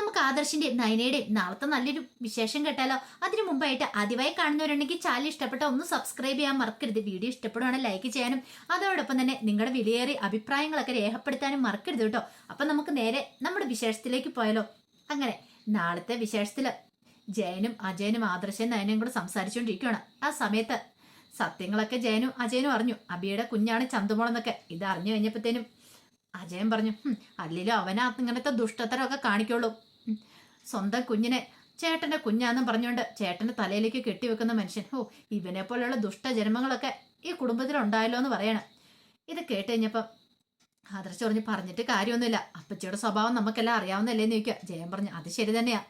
നമുക്ക് ആദർശിന്റെ നയനയുടെ നാളത്തെ നല്ലൊരു വിശേഷം കേട്ടാലോ? അതിനു മുമ്പായിട്ട് ആദ്യമായി കാണുന്നവരുണ്ടെങ്കിൽ ചാനൽ ഇഷ്ടപ്പെട്ട ഒന്ന് സബ്സ്ക്രൈബ് ചെയ്യാൻ മറക്കരുത്. വീഡിയോ ഇഷ്ടപ്പെടുവാണെങ്കിൽ ലൈക്ക് ചെയ്യാനും അതോടൊപ്പം തന്നെ നിങ്ങളുടെ വിലയേറിയ അഭിപ്രായങ്ങളൊക്കെ രേഖപ്പെടുത്താനും മറക്കരുത് കേട്ടോ. അപ്പൊ നമുക്ക് നേരെ നമ്മുടെ വിശേഷത്തിലേക്ക് പോയാലോ? അങ്ങനെ നാളത്തെ വിശേഷത്തിൽ ജയനും അജയനും ആദർശയും നയനും കൂടെ സംസാരിച്ചുകൊണ്ടിരിക്കുകയാണ് ആ സമയത്ത് സത്യങ്ങളൊക്കെ ജയനും അജയനും അറിഞ്ഞു. അബിയുടെ കുഞ്ഞാണ് ചന്തുമോളെന്നൊക്കെ. ഇത് അറിഞ്ഞു കഴിഞ്ഞപ്പോഴത്തേനും അജയൻ പറഞ്ഞു "ഹും, അല്ലെങ്കിലും അവനാ ഇങ്ങനത്തെ ദുഷ്ടത്തരമൊക്കെ കാണിക്കുള്ളൂ. സ്വന്തം കുഞ്ഞിനെ ചേട്ടന്റെ കുഞ്ഞാന്നും പറഞ്ഞുകൊണ്ട് ചേട്ടന്റെ തലയിലേക്ക് കെട്ടിവെക്കുന്ന മനുഷ്യൻ. ഓ ഇവനെ പോലെയുള്ള ദുഷ്ടജന്മങ്ങളൊക്കെ ഈ കുടുംബത്തിലുണ്ടായല്ലോ എന്ന് പറയണം. ഇത് കേട്ട് കഴിഞ്ഞപ്പം ആദർശ് പറഞ്ഞ് പറഞ്ഞിട്ട് കാര്യമൊന്നുമില്ല. അപ്പച്ചിയുടെ സ്വഭാവം നമുക്കെല്ലാം അറിയാവുന്നല്ലേ എന്ന് ചോദിക്കുക. ജയൻ പറഞ്ഞു അത് ശരി തന്നെയാ.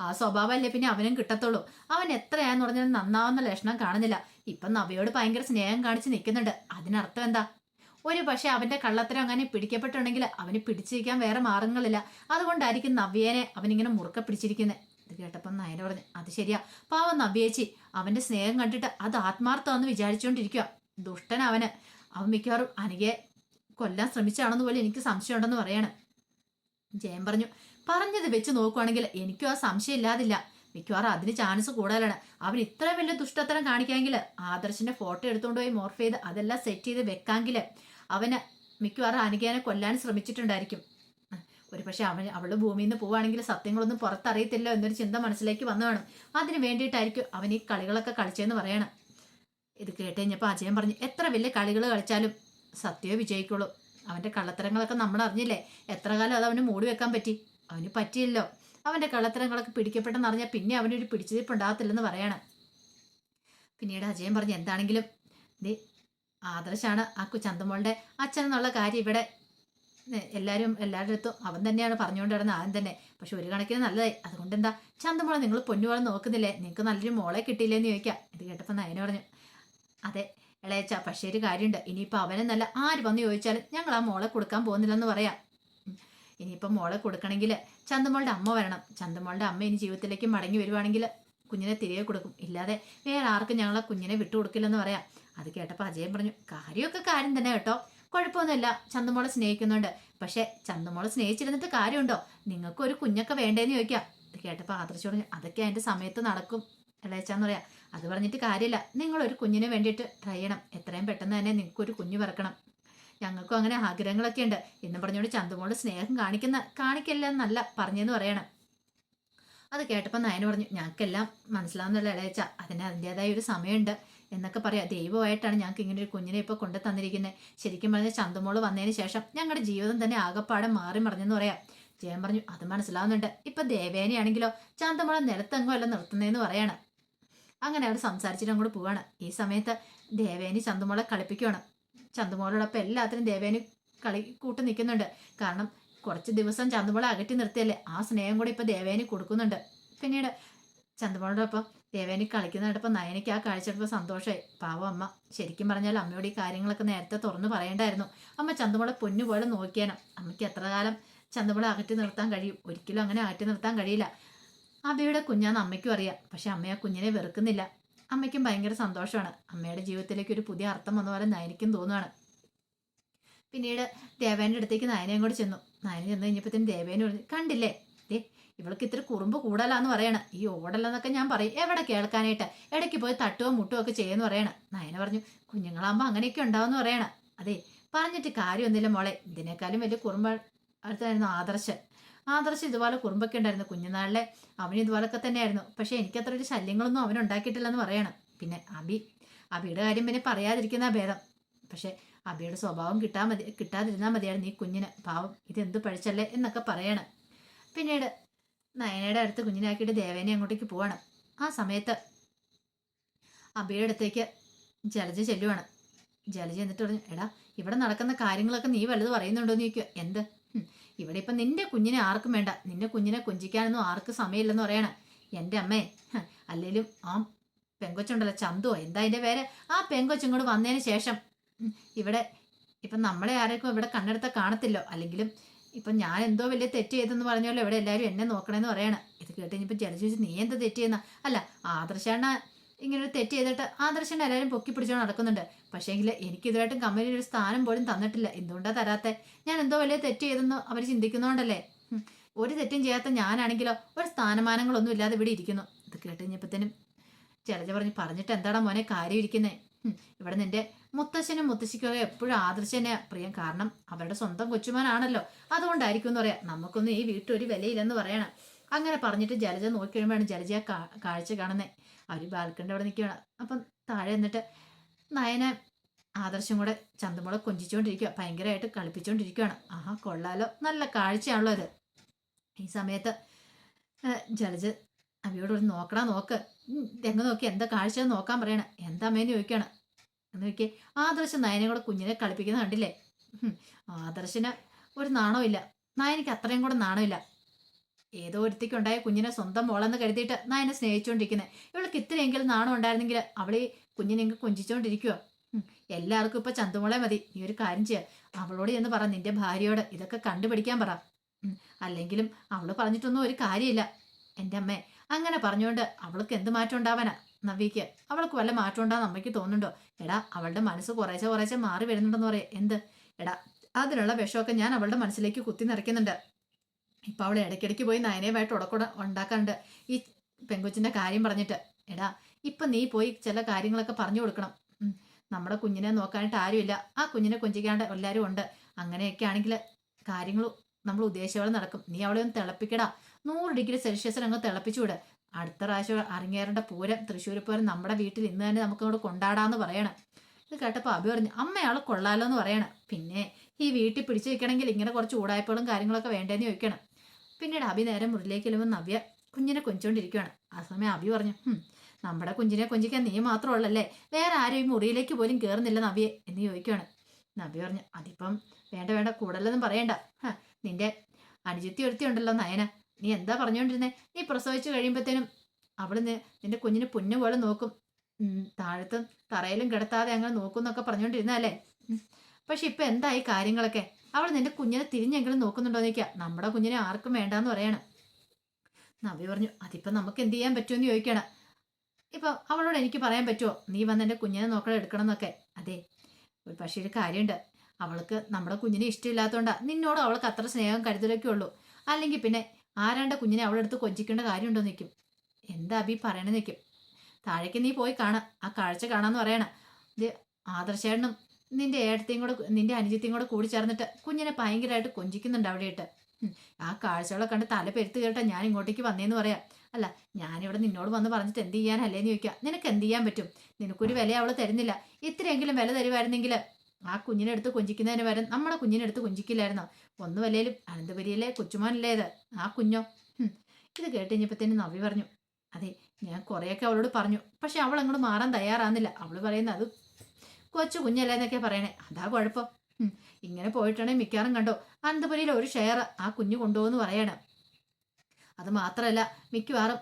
ആ സ്വഭാവമല്ലേ പിന്നെ അവനും കിട്ടത്തുള്ളൂ. അവൻ എത്രയാന്ന് പറഞ്ഞാൽ നന്നാവുന്ന ലക്ഷണം കാണുന്നില്ല. ഇപ്പം നവയോട് ഭയങ്കര സ്നേഹം കാണിച്ച് നിൽക്കുന്നുണ്ട്. അതിനർത്ഥം എന്താ? ഒരു പക്ഷെ അവന്റെ കള്ളത്തരം അങ്ങനെ പിടിക്കപ്പെട്ടുണ്ടെങ്കിൽ അവന് പിടിച്ചിരിക്കാൻ വേറെ മാർഗങ്ങളില്ല. അതുകൊണ്ടായിരിക്കും നവ്യേനെ അവനിങ്ങനെ മുറുക്ക പിടിച്ചിരിക്കുന്നത് ഇത് കേട്ടപ്പം നയന പറഞ്ഞു അത് ശരിയാ. പാവം നവ്യേച്ചി അവന്റെ സ്നേഹം കണ്ടിട്ട് അത് ആത്മാർത്ഥമെന്ന് വിചാരിച്ചുകൊണ്ടിരിക്കുക ദുഷ്ടൻ അവന്. അവൻ മിക്കവാറും അനികെ കൊല്ലാൻ ശ്രമിച്ചാണെന്ന് പോലെ എനിക്ക് സംശയമുണ്ടെന്ന് പറയാണ്. ജയൻ പറഞ്ഞു പറഞ്ഞത് വെച്ച് നോക്കുവാണെങ്കിൽ എനിക്കും ആ സംശയം ഇല്ലാതില്ല. മിക്കവാറും അതിന് ചാൻസ് കൂടുതലാണ്. അവൻ ഇത്ര വലിയ ദുഷ്ടത്തരം കാണിക്കാമെങ്കിൽ ആദർശിന്റെ ഫോട്ടോ എടുത്തുകൊണ്ട് പോയി മോർഫ് ചെയ്ത് അതെല്ലാം സെറ്റ് ചെയ്ത് വെക്കാമെങ്കിൽ അവന് മിക്കവാറും അനുകേനെ കൊല്ലാൻ ശ്രമിച്ചിട്ടുണ്ടായിരിക്കും. ഒരു പക്ഷെ അവൻ അവൾ ഭൂമിയിൽ നിന്ന് പോവുകയാണെങ്കിൽ സത്യങ്ങളൊന്നും പുറത്തറിയത്തില്ല എന്നൊരു ചിന്ത മനസ്സിലേക്ക് വന്നു വേണം അതിന് വേണ്ടിയിട്ടായിരിക്കും അവൻ ഈ കളികളൊക്കെ കളിച്ചതെന്ന് പറയണം. ഇത് കേട്ട് കഴിഞ്ഞപ്പോൾ അജയൻ പറഞ്ഞു എത്ര വലിയ കളികൾ കളിച്ചാലും സത്യമേ വിജയിക്കുള്ളൂ. അവന്റെ കള്ളത്തരങ്ങളൊക്കെ നമ്മൾ അറിഞ്ഞില്ലേ? എത്ര കാലം അത് അവന് മൂടി വെക്കാൻ പറ്റി? അവന് പറ്റിയില്ലോ അവന്റെ കള്ളത്തരങ്ങളൊക്കെ പിടിക്കപ്പെട്ടെന്ന് അറിഞ്ഞാൽ പിന്നെ അവനൊരു പിടിച്ചിരിപ്പ് ഉണ്ടാകത്തില്ലെന്ന് പറയണം. പിന്നീട് അജയൻ പറഞ്ഞു എന്താണെങ്കിലും ദേ ആദർശാണ് ആ ചന്തമോളുടെ അച്ഛൻ എന്നുള്ള കാര്യം ഇവിടെ എല്ലാവരും എല്ലാവരുടെ അടുത്തും അവൻ തന്നെയാണ് പറഞ്ഞുകൊണ്ട് കിടന്നത് ആദ്യം തന്നെ. പക്ഷെ ഒരു കണക്കിന് നല്ലതായി. അതുകൊണ്ട് എന്താ ചന്തമോളെ നിങ്ങൾ പൊന്നുമോളെ നോക്കുന്നില്ലേ? നിങ്ങൾക്ക് നല്ലൊരു മോളെ കിട്ടിയില്ലേന്ന് ചോദിക്കാം. ഇത് കേട്ടപ്പോൾ നയന പറഞ്ഞു അതെ ഇളയച്ച പക്ഷേ ഒരു കാര്യമുണ്ട്. ഇനിയിപ്പോൾ അവനെന്നല്ല നല്ല ആര് വന്ന് ചോദിച്ചാലും ഞങ്ങൾ ആ മോളെ കൊടുക്കാൻ പോകുന്നില്ലെന്ന് പറയാം. ഉം. ഇനിയിപ്പോൾ മോളെ കൊടുക്കണമെങ്കിൽ ചന്തമോളുടെ അമ്മ വരണം. ചന്തമോളുടെ അമ്മ ഇനി ജീവിതത്തിലേക്ക് മടങ്ങി വരുവാണെങ്കിൽ കുഞ്ഞിനെ തിരികെ കൊടുക്കും. ഇല്ലാതെ വേറെ ആർക്കും ഞങ്ങളെ കുഞ്ഞിനെ വിട്ടുകൊടുക്കില്ലെന്ന് പറയാം. അത് കേട്ടപ്പോൾ അജയൻ പറഞ്ഞു കാര്യമൊക്കെ കാര്യം തന്നെ കേട്ടോ. കുഴപ്പമൊന്നുമില്ല. ചന്തമോളെ സ്നേഹിക്കുന്നുണ്ട്. പക്ഷേ ചന്തമോളെ സ്നേഹിച്ചിരുന്നിട്ട് കാര്യമുണ്ടോ? നിങ്ങൾക്ക് ഒരു കുഞ്ഞൊക്കെ വേണ്ടേന്ന് ചോദിക്കാം. ഇത് കേട്ടപ്പോൾ ആദർശ് പറഞ്ഞു അതൊക്കെ അതിന്റെ സമയത്ത് നടക്കും. ഇളയച്ചാന്ന് പറയാം അത് പറഞ്ഞിട്ട് കാര്യമില്ല. നിങ്ങളൊരു കുഞ്ഞിന് വേണ്ടിയിട്ട് ട്രൈ ചെയ്യണം. എത്രയും പെട്ടെന്ന് തന്നെ നിങ്ങൾക്ക് ഒരു കുഞ്ഞ് പിറക്കണം. ഞങ്ങൾക്കും അങ്ങനെ ആഗ്രഹങ്ങളൊക്കെ ഉണ്ട് എന്ന് പറഞ്ഞുകൊണ്ട് ചന്തുമോൾ സ്നേഹം കാണിക്കുന്ന കാണിക്കല്ല എന്നല്ല പറഞ്ഞെന്ന് പറയണം. അത് കേട്ടപ്പോൾ നയന് പറഞ്ഞു ഞങ്ങൾക്കെല്ലാം മനസ്സിലാവുന്നുള്ള ഇളയച്ച? അതിന് അതിന്റെതായ ഒരു സമയമുണ്ട്. എന്നൊക്കെ പറയാം. ദൈവമായിട്ടാണ് ഞങ്ങൾക്ക് ഇങ്ങനെ ഒരു കുഞ്ഞിനെ ഇപ്പോൾ കൊണ്ടു തന്നിരിക്കുന്നത് ശരിക്കും പറഞ്ഞാൽ ചന്തമോൾ വന്നതിന് ശേഷം ഞങ്ങളുടെ ജീവിതം തന്നെ ആകപ്പാടെ മാറി മറിഞ്ഞെന്ന് പറയാം. ജയൻ പറഞ്ഞു അത് മനസ്സിലാവുന്നുണ്ട്. ഇപ്പൊ ദേവേനയാണെങ്കിലോ ചന്തമോളെ നിലത്തെങ്ങോ അല്ല നിർത്തുന്നതെന്ന് പറയാണ്. അങ്ങനെ അവർ സംസാരിച്ചിട്ട് അങ്ങോട്ട് പോവാണ്. ഈ സമയത്ത് ദേവേനി ചന്തമോളെ കളിപ്പിക്കുകയാണ് ചന്തമോളോടൊപ്പം എല്ലാത്തിനും ദേവേന് കളി കൂട്ട് നിൽക്കുന്നുണ്ട് കാരണം കുറച്ച് ദിവസം ചന്തമോളെ അകറ്റി നിർത്തിയല്ലേ? ആ സ്നേഹം കൂടി ഇപ്പൊ ദേവേന് കൊടുക്കുന്നുണ്ട്. പിന്നീട് ചന്തമോളോടൊപ്പം ദേവേനി കളിക്കുന്നിടപ്പം നയനയ്ക്ക് ആ കാഴ്ചയപ്പോൾ സന്തോഷമായി പാവം അമ്മ ശരിക്കും പറഞ്ഞാൽ അമ്മയോട് ഈ കാര്യങ്ങളൊക്കെ നേരത്തെ തുറന്നു പറയേണ്ടായിരുന്നു. അമ്മ ചന്തമോളെ പൊന്നു പോലെ നോക്കിയാനും. അമ്മയ്ക്ക് എത്ര കാലം ചന്തുമോളെ അകറ്റി നിർത്താൻ കഴിയും? ഒരിക്കലും അങ്ങനെ അകറ്റി നിർത്താൻ കഴിയില്ല. അബിയുടെ കുഞ്ഞാന്ന് അമ്മയ്ക്കും അറിയാം. പക്ഷെ അമ്മ ആ കുഞ്ഞിനെ വെറുക്കുന്നില്ല. അമ്മയ്ക്കും ഭയങ്കര സന്തോഷമാണ്. അമ്മയുടെ ജീവിതത്തിലേക്ക് ഒരു പുതിയ അർത്ഥം വന്ന പോലെ നയനിക്കും തോന്നുകയാണ് പിന്നീട് ദേവേന്റെ അടുത്തേക്ക് നയനയും കൂടെ ചെന്നു. നയന ചെന്ന് കഴിഞ്ഞപ്പോഴത്തേനും ദേവേനെ പറഞ്ഞു കണ്ടില്ലേ? ദേ ഇവൾക്ക് ഇത്ര കുറുമ്പ് കൂടലാന്ന് പറയണ. ഈ ഓടല്ലെന്നൊക്കെ ഞാൻ പറയും. എവിടെ കേൾക്കാനായിട്ട്? ഇടയ്ക്ക് പോയി തട്ടുകയോ മുട്ടുകയോ ഒക്കെ ചെയ്യുമെന്ന് പറയണ. നയന പറഞ്ഞു കുഞ്ഞുങ്ങളാകുമ്പോൾ അങ്ങനെയൊക്കെ ഉണ്ടാവുമെന്ന് പറയണ. അതെ പറഞ്ഞിട്ട് കാര്യമൊന്നുമില്ല മോളെ. ഇതിനേക്കാളും വലിയ കുറുമ്പ് അടുത്തായിരുന്നു ആദർശൻ ആദർശ് ഇതുപോലെ കുറുമ്പൊക്കെ ഉണ്ടായിരുന്നു. കുഞ്ഞുനാളിലെ അവന് ഇതുപോലൊക്കെ തന്നെയായിരുന്നു. പക്ഷെ എനിക്കത്ര ഒരു ശല്യങ്ങളൊന്നും അവൻ ഉണ്ടാക്കിയിട്ടില്ലെന്ന് പറയണം. പിന്നെ അബി അബിയുടെ കാര്യം പിന്നെ പറയാതിരിക്കുന്ന ഭേദം പക്ഷെ അബിയുടെ സ്വഭാവം കിട്ടാൻ മതി കിട്ടാതിരുന്നാൽ മതിയായിരുന്നു ഈ കുഞ്ഞിന്. പാവം ഇതെന്ത് പഴിച്ചല്ലേ എന്നൊക്കെ പറയണം. പിന്നീട് നയനയുടെ അടുത്ത് കുഞ്ഞിനാക്കിയിട്ട് ദേവേനെ അങ്ങോട്ടേക്ക് പോവാണ്. ആ സമയത്ത് അബിയുടെ അടുത്തേക്ക് ജലജ ചെല്ലുവാണ്. ജലജ എന്നിട്ട് പറഞ്ഞു എടാ ഇവിടെ നടക്കുന്ന കാര്യങ്ങളൊക്കെ നീ വലുത് പറയുന്നുണ്ടോ എന്ന് ചോദിക്കുക എന്ത്? ഇവിടെ ഇപ്പം നിന്റെ കുഞ്ഞിനെ ആർക്കും വേണ്ട. നിന്റെ കുഞ്ഞിനെ കൊഞ്ചിക്കാനൊന്നും ആർക്കും സമയമില്ലെന്ന് പറയണം. എന്റെ അമ്മേ അല്ലെങ്കിലും ആ പെങ്കൊച്ചുണ്ടല്ലോ ചന്തുവോ? എന്താ അതിന്റെ പേര്? ആ പെങ്കൊച്ചിങ്ങോട് വന്നതിന് ശേഷം ഇവിടെ ഇപ്പം നമ്മളെ ആരെയൊക്കെ ഇവിടെ കണ്ണെടുത്ത കാണത്തില്ലോ. അല്ലെങ്കിലും ഇപ്പം ഞാൻ എന്തോ വലിയ തെറ്റ് ചെയ്തെന്ന് പറഞ്ഞല്ലോ ഇവിടെ എല്ലാവരും എന്നെ നോക്കണമെന്ന് പറയണം. ഇത് കേട്ട് ജലജ നീ എന്താ തെറ്റ് ചെയ്യുന്ന? അല്ല ആദർശാണ് ഇങ്ങനെ ഒരു തെറ്റ് ചെയ്തിട്ട് ആദർശനെ എല്ലാവരും പൊക്കി പിടിച്ചോണ്ട് നടക്കുന്നുണ്ട്. പക്ഷേങ്കിൽ എനിക്ക് ഇതുമായിട്ടും കമ്പനിയിൽ ഒരു സ്ഥാനം പോലും തന്നിട്ടില്ല. എന്തുകൊണ്ടാണ് തരാത്തെ? ഞാൻ എന്തോ വലിയ തെറ്റ് ചെയ്തെന്ന് അവർ ചിന്തിക്കുന്നതുകൊണ്ടല്ലേ ഒരു തെറ്റും ചെയ്യാത്ത ഞാനാണെങ്കിലോ ഒരു സ്ഥാനമാനങ്ങളൊന്നും ഇല്ലാതെ ഇവിടെ ഇരിക്കുന്നു. ഇത് കേട്ട് കഴിഞ്ഞപ്പോഴത്തേനും ചിലജ പറഞ്ഞ് പറഞ്ഞിട്ട് എന്താടാ മോനെ കാര്യം ഇരിക്കുന്നേ? ഇവിടെ നിന്റെ മുത്തശ്ശനും മുത്തശ്ശിക്കൊക്കെ എപ്പോഴും ആദർശനെ പ്രിയം. കാരണം അവരുടെ സ്വന്തം കൊച്ചുമാനാണല്ലോ. അതുകൊണ്ടായിരിക്കും എന്ന് പറയാം. നമുക്കൊന്നും ഈ വീട്ടിൽ ഒരു വിലയില്ലെന്ന് പറയണം. അങ്ങനെ പറഞ്ഞിട്ട് ജലജ നോക്കി കഴിയുമ്പോഴാണ് ജലജ ആ കാഴ്ച കാണുന്നത് അവർ ബാൽക്കണിന്റെ അവിടെ നിൽക്കുകയാണ്. അപ്പം താഴെ എന്നിട്ട് നയന ആദർശം കൂടെ ചന്തമുളക് കൊഞ്ചിച്ചുകൊണ്ടിരിക്കുക ഭയങ്കരമായിട്ട് കളിപ്പിച്ചുകൊണ്ടിരിക്കുകയാണ് ആഹാ കൊള്ളാലോ. നല്ല കാഴ്ചയാണല്ലോ ഇത്. ഈ സമയത്ത് ജലജ അവിയോട് ഒരു നോക്കടാ നോക്ക്. തെങ്ങ് നോക്കി എന്താ കാഴ്ച നോക്കാൻ പറയണ. എന്താ അമ്മേന്ന് ചോദിക്കുകയാണ്. എന്ന് നോക്കി ആദർശം നയനെ കൂടെ കുഞ്ഞിനെ കളിപ്പിക്കുന്ന കണ്ടില്ലേ? ആദർശന് ഒരു നാണമില്ല നയനിക്ക് അത്രയും കൂടെ നാണമില്ല ഏതോ ഒരുത്തിക്കുണ്ടായ കുഞ്ഞിനെ സ്വന്തം മോളെന്ന് കരുതിയിട്ട് നയനെ സ്നേഹിച്ചുകൊണ്ടിരിക്കുന്നത് ഇവൾക്ക് ഇത്രയെങ്കിലും നാണം ഉണ്ടായിരുന്നെങ്കിൽ അവളീ കുഞ്ഞിനെ ഇങ്ങ് കുഞ്ചിച്ചോണ്ടിരിക്കുവോ. എല്ലാവർക്കും ഇപ്പൊ ചന്തുമോളെ മതി. നീ ഒരു കാര്യം ചെയ്യുക അവളോട് എന്ന് പറ നിന്റെ ഭാര്യയോട്. ഇതൊക്കെ കണ്ടുപിടിക്കാൻ പറ. അല്ലെങ്കിലും അവൾ പറഞ്ഞിട്ടൊന്നും ഒരു കാര്യമില്ല. എന്റെ അമ്മ അങ്ങനെ പറഞ്ഞുകൊണ്ട് അവൾക്ക് എന്ത് മാറ്റം ഉണ്ടാവാനാ? നവ്യക്ക് അവൾക്ക് വല്ല മാറ്റം ഉണ്ടാന്ന് അമ്മയ്ക്ക് തോന്നുന്നുണ്ടോ? എടാ അവളുടെ മനസ്സ് കുറേശ്ശെ കുറേശ്ശെ മാറി വരുന്നുണ്ടെന്ന് പറയാം. എന്ത്? എടാ അതിനുള്ള വിഷമൊക്കെ ഞാൻ അവളുടെ മനസ്സിലേക്ക് കുത്തി നിറയ്ക്കുന്നുണ്ട്. ഇപ്പൊ അവൾ ഇടയ്ക്കിടയ്ക്ക് പോയി നയനയുമായിട്ട് ഉടക്കുട ഉണ്ടാക്കാറുണ്ട്. ഈ പെങ്കുച്ചിന്റെ കാര്യം പറഞ്ഞിട്ട്. എടാ ഇപ്പം നീ പോയി ചില കാര്യങ്ങളൊക്കെ പറഞ്ഞു കൊടുക്കണം. നമ്മുടെ കുഞ്ഞിനെ നോക്കാനായിട്ട് ആരുമില്ല. ആ കുഞ്ഞിനെ കൊഞ്ചിക്കാണ്ട് എല്ലാവരും ഉണ്ട്. അങ്ങനെയൊക്കെ ആണെങ്കിൽ കാര്യങ്ങൾ നമ്മൾ ഉദ്ദേശിച്ചവളെ നടക്കും. നീ അവളെ ഒന്ന് തിളപ്പിക്കടാ. നൂറ് ഡിഗ്രി സെൽഷ്യസിൽ അങ്ങ് തിളപ്പിച്ചു വിട്. അടുത്ത പ്രാവശ്യം അരങ്ങേറേണ്ട പൂരം തൃശ്ശൂർ പൂരം നമ്മുടെ വീട്ടിൽ ഇന്ന് തന്നെ നമുക്ക് ഇവിടെ കൊണ്ടാടാന്ന് പറയണം. ഇത് കേട്ടപ്പോൾ അഭി പറഞ്ഞു അമ്മയാളെ കൊള്ളാലോ എന്ന് പറയണം. പിന്നെ ഈ വീട്ടിൽ പിടിച്ചു വെക്കണമെങ്കിൽ ഇങ്ങനെ കുറച്ച് ഊടായ്പകളും കാര്യങ്ങളൊക്കെ വേണ്ടേന്ന് ചോദിക്കണം. പിന്നീട് അഭി നേരം മുറിയിലേക്ക് ചെല്ലുമ്പോൾ നവ്യ കുഞ്ഞിനെ കൊഞ്ചുകൊണ്ടിരിക്കുകയാണ് ആ സമയം അഭി പറഞ്ഞു "ഹും, നമ്മുടെ കുഞ്ഞിനെ കൊഞ്ചിക്കാൻ നീ മാത്രമുള്ളല്ലേ വേറെ ആരും ഈ മുറിയിലേക്ക് പോലും കയറുന്നില്ല നവ്യെ എന്ന് ചോദിക്കുകയാണ് നവ്യ പറഞ്ഞു അതിപ്പം വേണ്ട വേണ്ട കൂടുതലൊന്നും പറയണ്ട. നിന്റെ അനുജിത്തി ഒരുത്തി ഉണ്ടല്ലോ നയന. നീ എന്താ പറഞ്ഞുകൊണ്ടിരുന്നേ നീ പ്രസവിച്ചു കഴിയുമ്പോഴത്തേനും അവൾ നിന്റെ കുഞ്ഞിന് പുന്നു പോലെ നോക്കും താഴത്തും തറയിലും കിടത്താതെ അങ്ങനെ നോക്കും എന്നൊക്കെ പറഞ്ഞുകൊണ്ടിരുന്നല്ലേ പക്ഷെ ഇപ്പൊ എന്തായി കാര്യങ്ങളൊക്കെ? അവൾ നിന്റെ കുഞ്ഞിനെ തിരിഞ്ഞെങ്കിലും നോക്കുന്നുണ്ടോ നിൽക്കുക നമ്മുടെ കുഞ്ഞിനെ ആർക്കും വേണ്ടാന്ന് പറയണം. നവി പറഞ്ഞു അതിപ്പോ നമുക്ക് എന്ത് ചെയ്യാൻ പറ്റുമെന്ന് ചോദിക്കണം. ഇപ്പം അവളോട് എനിക്ക് പറയാൻ പറ്റുമോ നീ വന്ന് എന്റെ കുഞ്ഞിനെ നോക്കണം എടുക്കണം എന്നൊക്കെ അതെ ഒരു പക്ഷേ ഒരു കാര്യമുണ്ട്. അവൾക്ക് നമ്മുടെ കുഞ്ഞിനെ ഇഷ്ടമില്ലാത്തതുകൊണ്ടാണ് നിന്നോട് അവൾക്ക് അത്ര സ്നേഹം കരുതലൊക്കെ ഉള്ളൂ. അല്ലെങ്കിൽ പിന്നെ ആരാണ്ട കുഞ്ഞിനെ അവളെടുത്ത് കൊഞ്ചിക്കേണ്ട കാര്യമുണ്ടോ നിൽക്കും എന്താ അബി പറയണേ നിൽക്കും താഴേക്ക് നീ പോയി കാണാം. ആ കാഴ്ച കാണാമെന്ന് പറയണം. ഇത് ആദർശേട്ടനും നിന്റെ ഏടത്തെയും കൂടെ നിന്റെ അനുജത്തെയും കൂടെ കൂടി ചേർന്നിട്ട് കുഞ്ഞിനെ ഭയങ്കരമായിട്ട് കൊഞ്ചിക്കുന്നുണ്ട് അവിടെയിട്ട്. ആ കാഴ്ചകളെ കണ്ട് തല പെരുത്ത് കേട്ടാ ഞാൻ ഇങ്ങോട്ടേക്ക് വന്നേന്ന് പറയാം. അല്ല ഞാനിവിടെ നിന്നോട് വന്ന് പറഞ്ഞിട്ട് എന്ത് ചെയ്യാനല്ലേന്ന് ചോദിക്കാം. നിനക്ക് എന്ത് ചെയ്യാൻ പറ്റും? നിനക്കൊരു വില അവൾ തരുന്നില്ല. ഇത്രയെങ്കിലും വില തരുമായിരുന്നെങ്കിൽ ആ കുഞ്ഞിനെ എടുത്ത് കൊഞ്ചിക്കുന്നതിന് വരെ നമ്മുടെ കുഞ്ഞിനെ എടുത്ത് കൊഞ്ചിക്കില്ലായിരുന്നോ? ഒന്നു വല്ലേലും അനന്തപുരിയിലെ കൊച്ചുമാനല്ലേ ഇത്? ആ കുഞ്ഞോ? ഇത് കേട്ട് കഴിഞ്ഞപ്പത്തേന് നവി പറഞ്ഞു അതെ ഞാൻ കുറേയൊക്കെ അവളോട് പറഞ്ഞു. പക്ഷെ അവൾ അങ്ങോട്ട് മാറാൻ തയ്യാറാകുന്നില്ല. അവൾ പറയുന്നത് അത് കൊച്ചു കുഞ്ഞല്ലേ എന്നൊക്കെ പറയണേ. അതാ കുഴപ്പം. ഇങ്ങനെ പോയിട്ടാണെങ്കിൽ മിക്കവാറും കണ്ടോ. അനന്തപുരിയിൽ ഒരു ഷെയർ ആ കുഞ്ഞു കൊണ്ടുപോകുന്നു പറയണം. അത് മാത്രമല്ല മിക്കവാറും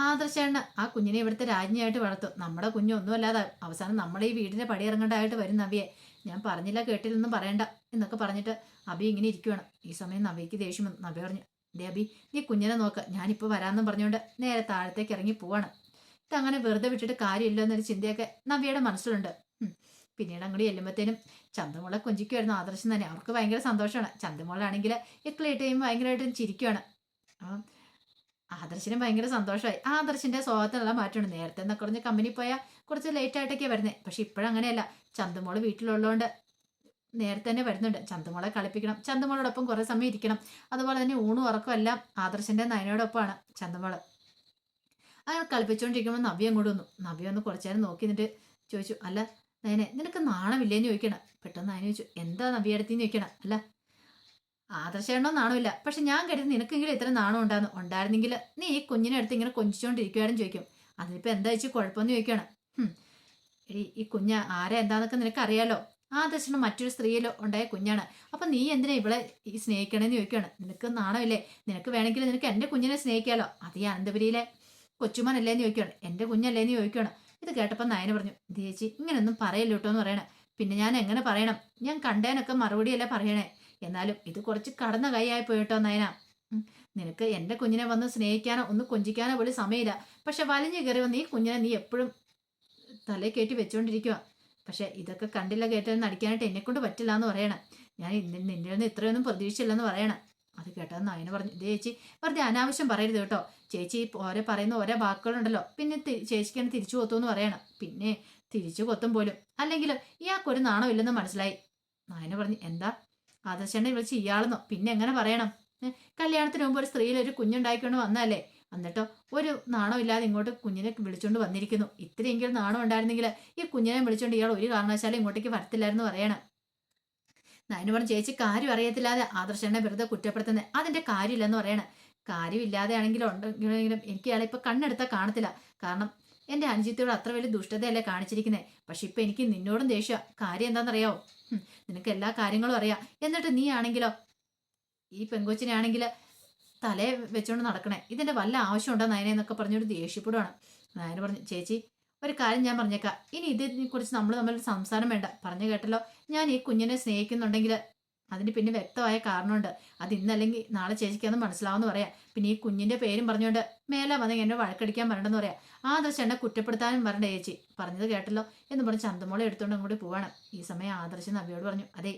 ആദർശേണ്ണ ആ കുഞ്ഞിനെ ഇവിടുത്തെ രാജ്ഞിയായിട്ട് വളർത്തും. നമ്മുടെ കുഞ്ഞൊന്നുമല്ലാതെ അവസാനം നമ്മളെ ഈ വീടിന്റെ പടിയിറങ്ങേണ്ടതായിട്ട് വരും നവിയെ. ഞാൻ പറഞ്ഞില്ല കേട്ടില്ലെന്നും പറയണ്ട എന്നൊക്കെ പറഞ്ഞിട്ട് അബി ഇങ്ങനെ ഇരിക്കുവാണ്. ഈ സമയം നവിക്ക് ദേഷ്യം വന്നു. നവി പറഞ്ഞു ദേ അബി നീ കുഞ്ഞിനെ നോക്ക്. ഞാനിപ്പോൾ വരാമെന്നും പറഞ്ഞുകൊണ്ട് നേരെ താഴത്തേക്ക് ഇറങ്ങി പോവാണ്. ഇതങ്ങനെ വെറുതെ വിട്ടിട്ട് കാര്യമില്ല എന്നൊരു ചിന്തയൊക്കെ നവിയുടെ മനസ്സിലുണ്ട്. പിന്നീട് അങ്ങോട്ട് ചെല്ലുമ്പോഴത്തേനും ചന്തമോളെ കൊഞ്ചിക്കുമായിരുന്നു ആദർശം തന്നെ. അവർക്ക് ഭയങ്കര സന്തോഷമാണ്. ചന്തമോളാണെങ്കിൽ കഴിയുമ്പോൾ ഭയങ്കരമായിട്ടും ചിരിക്കുവാണ്. അപ്പം ആദർശിനും ഭയങ്കര സന്തോഷമായി. ആദർശിന്റെ സ്വഭാവത്തിനുള്ള മാറ്റമുണ്ട്. നേരത്തെ എന്നൊക്കെ പറഞ്ഞ് കമ്പനി പോയാൽ കുറച്ച് ലേറ്റ് ആയിട്ടൊക്കെ വരുന്നത് പക്ഷെ ഇപ്പോഴങ്ങനെയല്ല. ചന്തമോൾ വീട്ടിലുള്ളതുകൊണ്ട് നേരത്തെ തന്നെ വരുന്നുണ്ട്. ചന്തമോളെ കളിപ്പിക്കണം. ചന്തമോളോടൊപ്പം കുറേ സമയം ഇരിക്കണം. അതുപോലെ തന്നെ ഊണും ഉറക്കം എല്ലാം ആദർശിന്റെ നയനോടൊപ്പമാണ് ചന്തമോൾ. അയാൾ കളിപ്പിച്ചുകൊണ്ടിരിക്കുമ്പോൾ നവ്യം അങ്ങോട്ട് വന്നു. നവ്യ ഒന്ന് കുറച്ചു നേരം നോക്കി നിന്നിട്ട് ചോദിച്ചു അല്ല നയനെ നിനക്ക് നാണമില്ലേന്ന് ചോദിക്കണം പെട്ടെന്ന് നയന ചോദിച്ചു എന്താ നവ്യ അടുത്തേന്ന് ചോദിക്കണം അല്ല ആദർശമാണോ നാണമില്ല പക്ഷെ ഞാൻ കരുതി നിനക്കെങ്കിലും ഇത്ര നാണം ഉണ്ടായിരുന്നു ഉണ്ടായിരുന്നെങ്കിൽ നീ ഈ കുഞ്ഞിനെ അടുത്ത് ഇങ്ങനെ കൊഞ്ചിച്ചുകൊണ്ടിരിക്കുകയാണെന്ന് ചോദിക്കും. അതിനിപ്പോ എന്താ വെച്ച് കുഴപ്പമെന്ന് ചോദിക്കുകയാണ് ഹും. എടി ഈ കുഞ്ഞ് ആരാ എന്താന്നൊക്കെ നിനക്ക് അറിയാലോ ആദർശനം മറ്റൊരു സ്ത്രീയിലോ ഉണ്ടായ കുഞ്ഞാണ്. അപ്പൊ നീ എന്തിനാ ഇവളെ ഈ സ്നേഹിക്കണേന്ന് ചോദിക്കുകയാണ് നിനക്ക് നാണമില്ലേ? നിനക്ക് വേണമെങ്കിൽ നിനക്ക് എന്റെ കുഞ്ഞിനെ സ്നേഹിക്കാലോ. അത് ഈ അനന്തപുരിയിലെ കൊച്ചുമോനല്ലേന്ന് ചോദിക്കുകയാണ് എന്റെ കുഞ്ഞല്ലേന്ന് ചോദിക്കുകയാണ് ഇത് കേട്ടപ്പോൾ നയന പറഞ്ഞു ദേച്ചി ഇങ്ങനെയൊന്നും പറയല്ലോ കേട്ടോ എന്ന് പറയണേ. പിന്നെ ഞാൻ എങ്ങനെ പറയണം? ഞാൻ കണ്ടേനൊക്കെ മറുപടിയല്ല പറയണേ. എന്നാലും ഇത് കുറച്ച് കടന്ന കൈയായി പോയിട്ടോ നയന. നിനക്ക് എന്റെ കുഞ്ഞിനെ വന്ന് സ്നേഹിക്കാനോ ഒന്ന് കൊഞ്ചിക്കാനോ പോലും സമയമില്ല. പക്ഷെ വലിഞ്ഞു കയറി വന്ന് ഈ കുഞ്ഞിനെ നീ എപ്പോഴും തലേ കയറ്റി വെച്ചുകൊണ്ടിരിക്കുക പക്ഷെ ഇതൊക്കെ കണ്ടില്ല കേട്ടെന്ന് നടിക്കാനായിട്ട് എന്നെക്കൊണ്ട് പറ്റില്ല എന്ന് പറയണം. ഞാൻ നിന്നെ ഒന്നും ഇത്രയൊന്നും പ്രതീക്ഷിച്ചില്ലെന്ന് പറയണം. അത് കേട്ടത് നയന പറഞ്ഞു "ദേ ചേച്ചി വെറുതെ അനാവശ്യം പറയരുത് കേട്ടോ. ചേച്ചി ഓരോ പറയുന്ന ഓരോ വാക്കുകളുണ്ടല്ലോ. പിന്നെ ചേച്ചിക്ക് ചേച്ചിക്കാണ് തിരിച്ചു കൊത്തുമെന്ന് പറയണം. പിന്നെ തിരിച്ചു കൊത്തും പോലും. അല്ലെങ്കിൽ ഇയാൾക്കൊരു നാണോ ഇല്ലെന്ന് മനസ്സിലായി. നയന പറഞ്ഞു എന്താ? ആദർശനെ വിളിച്ച് ഇയാളെന്നോ? പിന്നെ എങ്ങനെ പറയണം? കല്യാണത്തിന് മുമ്പ് ഒരു സ്ത്രീയിൽ ഒരു കുഞ്ഞുണ്ടായിക്കൊണ്ട് വന്നതല്ലേ? എന്നിട്ടോ ഒരു നാണോ ഇല്ലാതെ ഇങ്ങോട്ട് കുഞ്ഞിനെ വിളിച്ചുകൊണ്ട് വന്നിരിക്കുന്നു. ഇത്രയെങ്കിലും നാണം ഉണ്ടായിരുന്നെങ്കിൽ ഈ കുഞ്ഞിനെ വിളിച്ചുകൊണ്ട് ഇയാൾ ഒരു കാരണവശാലും ഇങ്ങോട്ടേക്ക് വരത്തില്ലായിരുന്നു പറയണം. നയന് പറഞ്ഞു ചേച്ചി കാര്യം അറിയത്തില്ലാതെ ആദർശനെ വെറുതെ കുറ്റപ്പെടുത്തുന്നത് അതിന്റെ കാര്യമില്ലെന്ന് പറയണ. കാര്യമില്ലാതെ ആണെങ്കിലും ഉണ്ടെങ്കിലും എനിക്ക് ഇയാളെ ഇപ്പൊ കണ്ണെടുത്താൽ കാണത്തില്ല. കാരണം എന്റെ അനുജിത്തോട് അത്ര വലിയ ദുഷ്ടതയല്ലേ കാണിച്ചിരിക്കുന്നത് പക്ഷെ ഇപ്പൊ എനിക്ക് നിന്നോടും ദേഷ്യ. കാര്യം എന്താണെന്നറിയാവോ നിനക്ക് എല്ലാ കാര്യങ്ങളും അറിയാം. എന്നിട്ട് നീ ആണെങ്കിലോ ഈ പെങ്കൊച്ചിനെ ആണെങ്കിൽ തലേ വെച്ചോണ്ട് നടക്കണേ. ഇതിന്റെ വല്ല ആവശ്യമുണ്ടോ നയനെ എന്നൊക്കെ പറഞ്ഞൊരു ദേഷ്യപ്പെടുവാണ്. നയന പറഞ്ഞു ചേച്ചി ഒരു കാര്യം ഞാൻ പറഞ്ഞേക്കാം. ഇനി ഇതിനെ കുറിച്ച് നമ്മൾ തമ്മിൽ സംസാരം വേണ്ട. പറഞ്ഞു കേട്ടല്ലോ. ഞാൻ ഈ കുഞ്ഞിനെ സ്നേഹിക്കുന്നുണ്ടെങ്കിൽ അതിന് പിന്നെ വ്യക്തമായ കാരണമുണ്ട്. അത് ഇന്നല്ലെങ്കിൽ നാളെ ചേച്ചിക്കൊന്ന് മനസ്സിലാവുമെന്ന് പറയാം. പിന്നെ ഈ കുഞ്ഞിന്റെ പേരും പറഞ്ഞുകൊണ്ട് മേലെ വന്ന് എന്നെ വഴക്കടിക്കാൻ വരണ്ടെന്ന് പറയാം. ആ ആദർശ് എന്നെ കുറ്റപ്പെടുത്താനും വരണ്ട ചേച്ചി. പറഞ്ഞത് കേട്ടല്ലോ എന്ന് പറഞ്ഞ് ചന്തമോളെ എടുത്തുകൊണ്ട് അങ്ങോട്ട് പോവാണ്. ഈ സമയം ആദർശ് നവിയോട് പറഞ്ഞു അതെ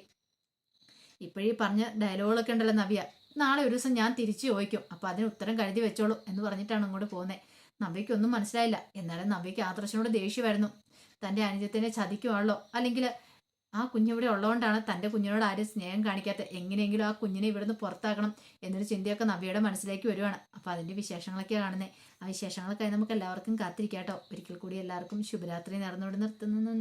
ഇപ്പോഴീ പറഞ്ഞ ഡയലോഗുകളൊക്കെ ഉണ്ടല്ലോ നവിയ. നാളെ ഒരു ദിവസം ഞാൻ തിരിച്ചു ചോദിക്കും. അപ്പൊ അതിന് ഉത്തരം കരുതി വെച്ചോളൂ എന്ന് പറഞ്ഞിട്ടാണ് അങ്ങോട്ട് പോകുന്നത് നവ്യക്കൊന്നും മനസ്സിലായില്ല. എന്നാലും നവ്യക്ക് ആദർശനോട് ദേഷ്യമായിരുന്നു തന്റെ അനുജത്തിനെ ചതിക്കുവാണല്ലോ. അല്ലെങ്കിൽ ആ കുഞ്ഞിവിടെ ഉള്ളതുകൊണ്ടാണ് തന്റെ കുഞ്ഞിനോട് ആരും സ്നേഹം കാണിക്കാത്ത എങ്ങനെയെങ്കിലും ആ കുഞ്ഞിനെ ഇവിടുന്ന് പുറത്താക്കണം എന്നൊരു ചിന്തയൊക്കെ നവ്യയുടെ മനസ്സിലേക്ക് വരുവാണ്. അപ്പൊ അതിന്റെ വിശേഷങ്ങളൊക്കെ കാണുന്നത് ആ വിശേഷങ്ങളൊക്കെ നമുക്ക് എല്ലാവർക്കും കാത്തിരിക്കാട്ടോ. ഒരിക്കൽ കൂടി എല്ലാവർക്കും ശുഭരാത്രി നടന്നുകൊണ്ട് നിർത്തുന്നു.